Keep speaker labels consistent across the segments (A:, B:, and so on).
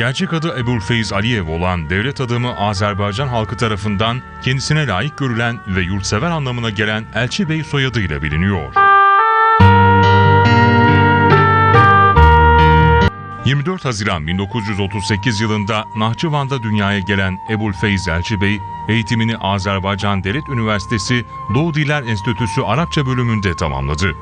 A: Gerçek adı Ebulfeyz Aliyev olan devlet adamı Azerbaycan halkı tarafından kendisine layık görülen ve yurtsever anlamına gelen Elçi Bey soyadıyla biliniyor. 24 Haziran 1938 yılında Nahçıvan'da dünyaya gelen Ebulfeyz Elçi Bey, eğitimini Azerbaycan Devlet Üniversitesi Doğu Diller Enstitüsü Arapça bölümünde tamamladı.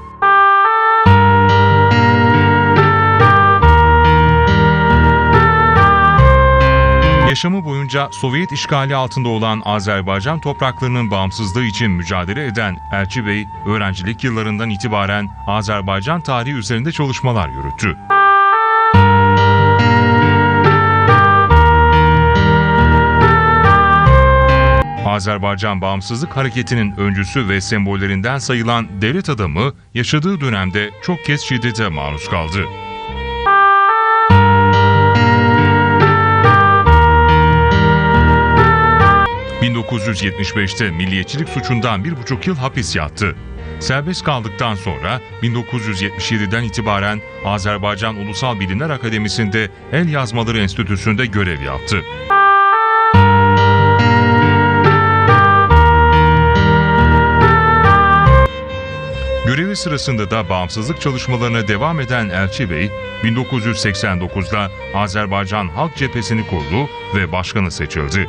A: Yaşamı boyunca Sovyet işgali altında olan Azerbaycan topraklarının bağımsızlığı için mücadele eden Elçi Bey, öğrencilik yıllarından itibaren Azerbaycan tarihi üzerinde çalışmalar yürüttü. Azerbaycan Bağımsızlık Hareketi'nin öncüsü ve sembollerinden sayılan devlet adamı yaşadığı dönemde çok kez şiddete maruz kaldı. ...1975'te milliyetçilik suçundan bir buçuk yıl hapis yattı. Serbest kaldıktan sonra 1977'den itibaren Azerbaycan Ulusal Bilimler Akademisi'nde El Yazmaları Enstitüsü'nde görev yaptı. Görevi sırasında da bağımsızlık çalışmalarına devam eden Elçi Bey, 1989'da Azerbaycan Halk Cephesini kurdu ve başkanı seçildi.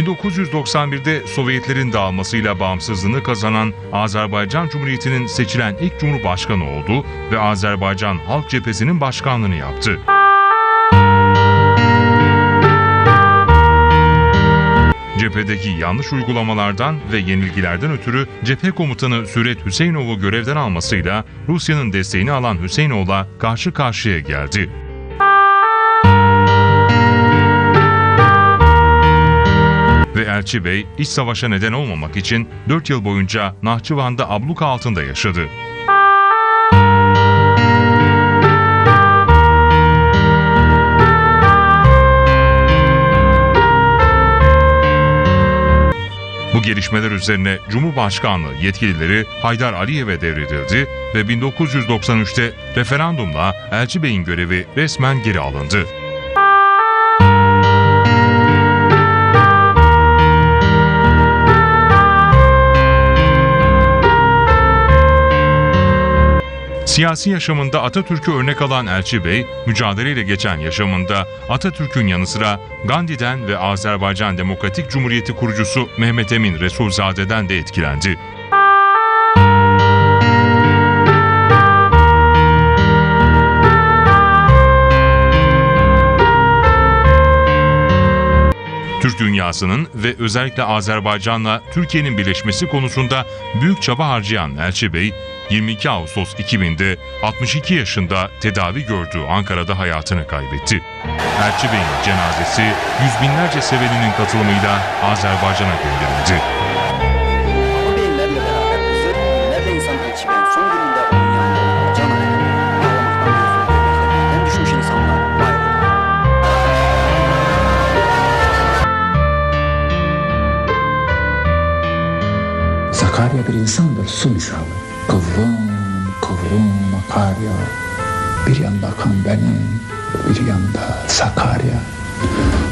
A: ...1991'de Sovyetlerin dağılmasıyla bağımsızlığını kazanan Azerbaycan Cumhuriyeti'nin seçilen ilk Cumhurbaşkanı oldu ve Azerbaycan Halk Cephesi'nin başkanlığını yaptı. Cephedeki yanlış uygulamalardan ve yenilgilerden ötürü cephe komutanı Süret Hüseynov'u görevden almasıyla Rusya'nın desteğini alan Hüseynov'la karşı karşıya geldi. Ve Elçi Bey iç savaşa neden olmamak için 4 yıl boyunca Nahçıvan'da abluka altında yaşadı. Bu gelişmeler üzerine Cumhurbaşkanlığı yetkilileri Haydar Aliyev'e devredildi ve 1993'te referandumla Elçi Bey'in görevi resmen geri alındı. Siyasi yaşamında Atatürk'ü örnek alan Elçi Bey, mücadeleyle geçen yaşamında Atatürk'ün yanı sıra Gandhi'den ve Azerbaycan Demokratik Cumhuriyeti kurucusu Mehmet Emin Resulzade'den de etkilendi. Türk dünyasının ve özellikle Azerbaycan'la Türkiye'nin birleşmesi konusunda büyük çaba harcayan Elçi Bey, 22 Ağustos 2000'de 62 yaşında tedavi gördüğü Ankara'da hayatını kaybetti. Elçi Bey'in cenazesi yüz binlerce seveninin katılımıyla Azerbaycan'a gönderildi.
B: Sakarya bir insandır su misalı. Kıvrım kıvrım akar ya. Bir yanda akan benim, bir yanda Sakarya.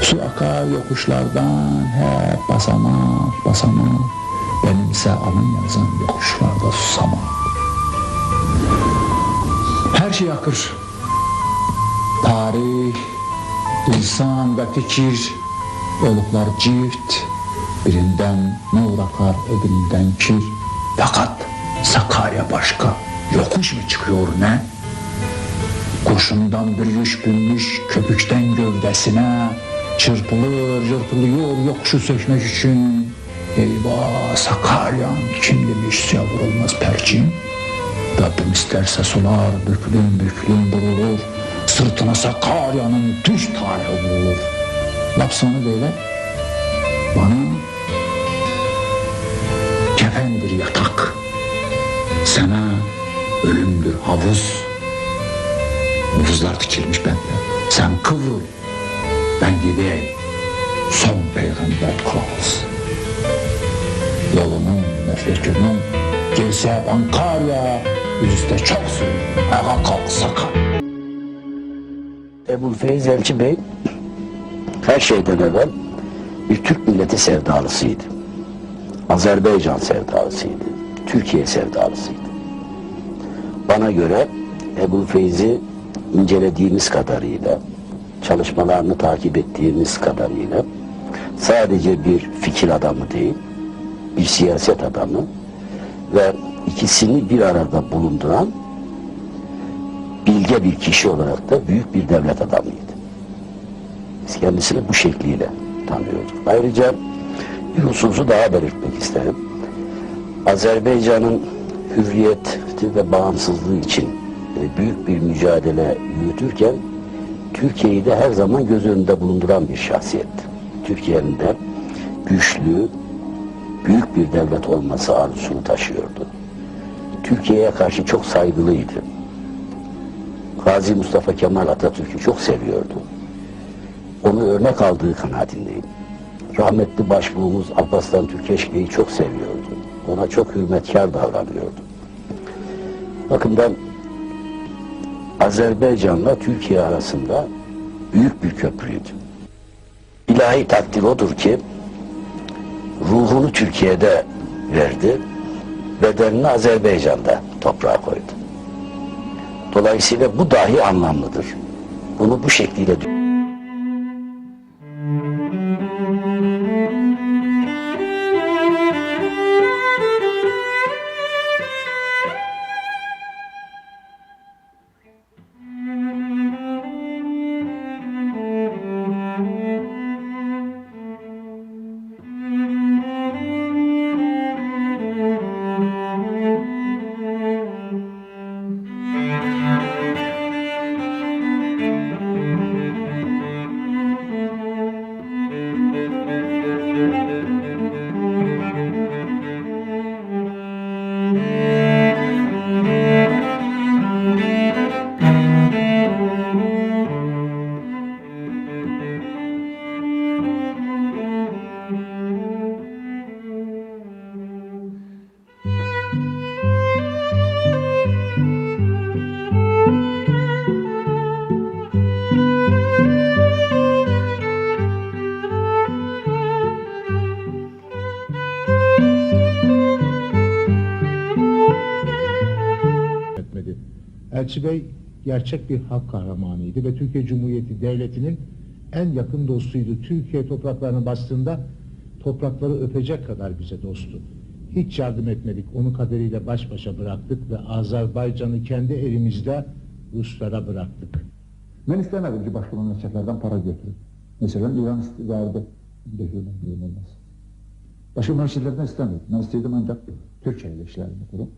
B: Su akar yokuşlardan hep basamak basamak. Benimse alın yazan yokuşlarda susamak. Her şey akır. Tarih, insan ve fikir, oluklar cift, birinden nur akar, öbüründen kir. Fakat Sakarya başka, yokuş mu çıkıyor ne? Kurşundan bir yüş binmiş köpükten gövdesine, çırpılır, çırpılıyor yokuşu sökmek için. Eyvah Sakaryan kim demiş suya vurulmaz perçin? Rabbim isterse sular büklüm büklüm vurulur. Sırtına Sakarya'nın düz tane vurulur. Laf sonu böyle. Bana Sana ölümdür havuz. Havuzlar dikilmiş bende. Sen kıvrıl. Ben gideyim. Son peygamber kılavuz. Yolunun, nefretinin gelse Ankarya çox sürün. Ağa qalk sakal.
C: Ebu'l-Feyz Elçi Bey her şeyden evvel bir Türk milleti sevdalısıydı. Azerbaycan sevdalısıydı. Türkiye sevdalısıydı. Bana göre Ebu'l-Feyz'i incelediğimiz kadarıyla, çalışmalarını takip ettiğimiz kadarıyla sadece bir fikir adamı değil, bir siyaset adamı ve ikisini bir arada bulunduran bilge bir kişi olarak da büyük bir devlet adamıydı. Biz kendisini bu şekliyle tanıyorduk. Ayrıca bir hususu daha belirtmek isterim. Azerbaycan'ın hürriyeti ve bağımsızlığı için e, büyük bir mücadele yürütürken Türkiye'yi de her zaman göz önünde bulunduran bir şahsiyetti. Türkiye'nin de güçlü, büyük bir devlet olması arzusunu taşıyordu. Türkiye'ye karşı çok saygılıydı. Gazi Mustafa Kemal Atatürk'ü çok seviyordu. Onu örnek aldığı kanaatindeyim. Rahmetli başbuğumuz Alparslan Türkeş Bey'i çok seviyordu. Ona çok hürmetkar davranıyordu. Bakın ben Azerbaycan'la Türkiye arasında büyük bir köprüydü. İlahi takdir odur ki ruhunu Türkiye'de verdi, bedenini Azerbaycan'da toprağa koydu. Dolayısıyla bu dahi anlamlıdır. Bunu bu şekliyle
D: etmedi. Elçi Bey gerçek bir halk kahramanıydı ve Türkiye Cumhuriyeti Devleti'nin en yakın dostuydu. Türkiye topraklarını bastığında toprakları öpecek kadar bize dostu. Hiç yardım etmedik. Onu kaderiyle baş başa bıraktık ve Azerbaycan'ı kendi elimizde Ruslara bıraktık.
B: Ben istemedim ki başka memleketlerden para götürün. Mesela İran istidardı. Dökülmem diyeyim olmaz. Başka memleketlerden istemedim. Ben istedim ancak Türkiye ile işlerimi kurum.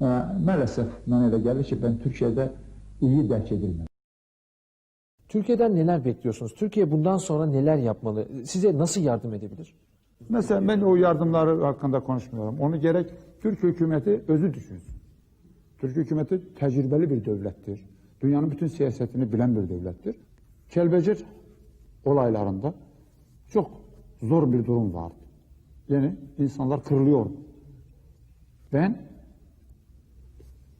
B: Ee, maalesef bana öyle geldi ki ben Türkiye'de iyi dərk edilmedim.
E: Türkiye'den neler bekliyorsunuz? Türkiye bundan sonra neler yapmalı? Size nasıl yardım edebilir?
F: Mesela ben o yardımları hakkında konuşmuyorum. Onu gerek Türk hükümeti özü düşünsün. Türk hükümeti tecrübeli bir devlettir. Dünyanın bütün siyasetini bilen bir devlettir. Kelbecir olaylarında çok zor bir durum vardı. Yani insanlar kırılıyordu. Ben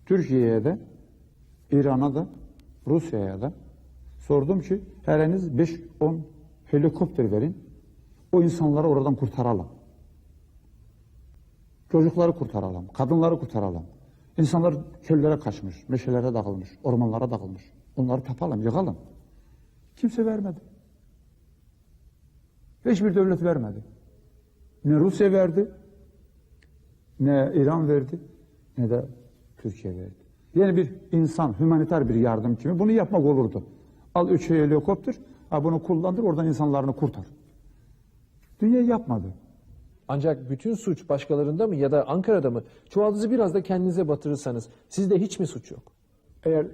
F: Türkiye'ye de, İran'a da, Rusya'ya da sordum ki hereniz 5-10 helikopter verin. O insanları oradan kurtaralım. Çocukları kurtaralım, kadınları kurtaralım. İnsanlar çöllere kaçmış, meşelere dağılmış, ormanlara dağılmış. Onları tapalım, yıkalım. Kimse vermedi. Hiçbir devlet vermedi. Ne Rusya verdi, ne İran verdi, ne de Türkiye verdi. Yani bir insan, hümaniter bir yardım kimi bunu yapmak olurdu. Al üç helikopter, ha bunu kullandır, oradan insanlarını kurtar. Dünya yapmadı.
E: Ancak bütün suç başkalarında mı ya da Ankara'da mı? Çuvaldızı biraz da kendinize batırırsanız sizde hiç mi suç yok?
F: Eğer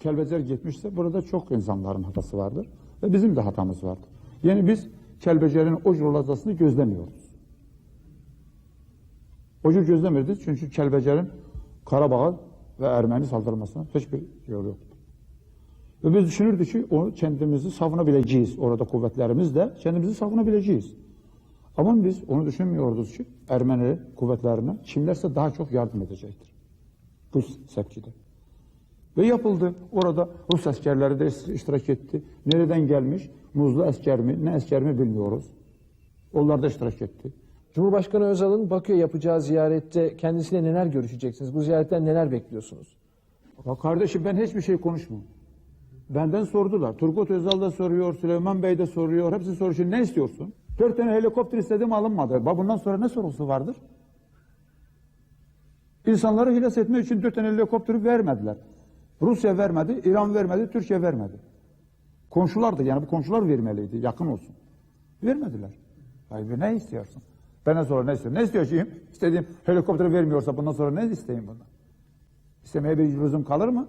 F: Kelbecer gitmişse burada çok insanların hatası vardır ve bizim de hatamız vardır. Yani biz Kelbecer'in o yolazasını gözlemiyoruz. O cür gözlemirdik çünkü Kelbecer'in Karabağ'a ve Ermeni saldırmasına hiçbir yolu yoktu. Ve biz düşünürdük ki onu kendimizi savunabileceğiz. Orada kuvvetlerimiz de kendimizi savunabileceğiz. Ama biz onu düşünmüyorduk ki Ermeni kuvvetlerine kimlerse daha çok yardım edecektir. bu sepkide. Ve yapıldı. Orada Rus askerleri de iştirak etti. Nereden gelmiş? Muzlu asker mi, ne asker mi bilmiyoruz. Onlar da iştirak etti.
E: Cumhurbaşkanı Özal'ın Bakü'ye yapacağı ziyarette kendisiyle neler görüşeceksiniz? Bu ziyaretten neler bekliyorsunuz?
F: Ya kardeşim ben hiçbir şey konuşmam. Benden sordular. Turgut Özal da soruyor, Süleyman Bey de soruyor. Hepsi soruyor. Ne istiyorsun? Dört tane helikopter istedim alınmadı. Ba bundan sonra ne sorusu vardır? İnsanları hilas etmek için dört tane helikopteri vermediler. Rusya vermedi, İran vermedi, Türkiye vermedi. Komşulardı yani bu komşular vermeliydi, yakın olsun. Vermediler. Hayır ne istiyorsun? Benden sonra ne istiyorsun? Ne istiyorsun? İstediğim helikopteri vermiyorsa bundan sonra ne isteyeyim bundan? İstemeye bir lüzum kalır mı?